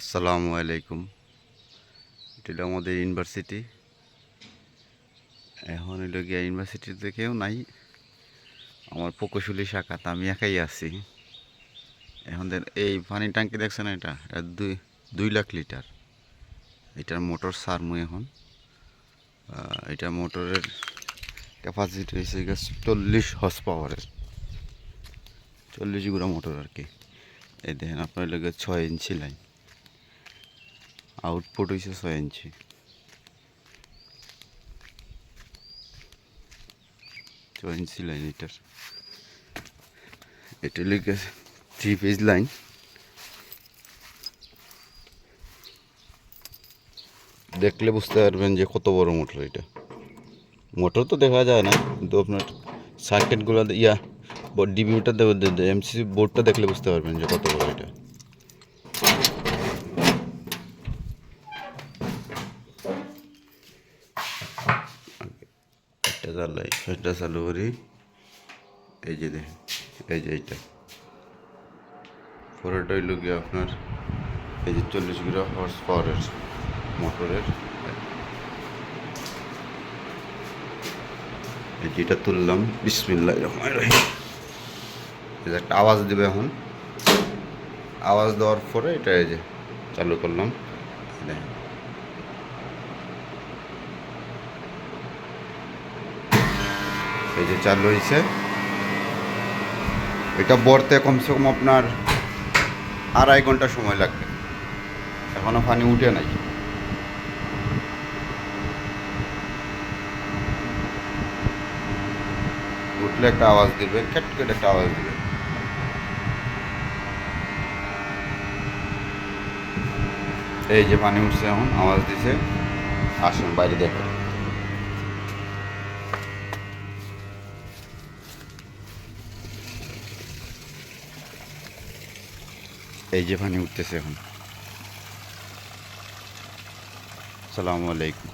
আসসালামু আলাইকুম। এটা আমাদের ইউনিভার্সিটি। এখন হইল গিয়া ইউনিভার্সিটিতে কেউ নাই। আমার প্রকৌশলী শাখাতে আমি একাই আছি। এখন এই পানি ট্যাঙ্কি দেখছেন এটা? দুই দুই লাখ লিটার। এটার মোটর সারমু এখন। এটা মোটরের ক্যাপাসিটি হয়েছে চল্লিশ হর্স পাওয়ারের চল্লিশ গুড়া মোটর আর কি। এই দেখেন, আপনার লোকের ছয় ইঞ্চি লাইন আউটপুট হয়েছে ছয় ইঞ্চি। ছয় ইঞ্চি লাইন এটার। এটা লিখে থ্রি পেজ লাইন দেখলে বুঝতে পারবেন যে কত বড় মোটর এটা। মোটর তো দেখা যায় না, কিন্তু আপনার সার্কিটগুলো ইয়া ডিবিউটা এমসিসি বোর্ডটা দেখলে বুঝতে পারবেন যে কত বড় এটা। এটা চালাই সেটা চালু করি। এই যে দেখেন, এই যে এইটা। পরেরটা হইল গিয়ে আপনার এই যে চল্লিশ কিলো হর্স পাওয়ারের মোটরের। এই যেটা তুললাম বিসমিল্লাহ রহমান রহিম। একটা আওয়াজ দেবে এখন। আওয়াজ দেওয়ার পরে এটা এই যে চালু করলাম। দেখেন। এই যে চালু হয়েছে এটা বরতে কমসে কম আপনার আড়াই ঘণ্টা সময় লাগবে। এখনও পানি উঠে নাই। উঠলে একটা আওয়াজ দিবে ক্যাট কেটে একটা আওয়াজ দিবে। এই যে পানি উঠছে এখন, আওয়াজ দিছে, আসুন বাইরে দেখো এই যে পানি উঠতেছে এখন। সালামু আলাইকুম।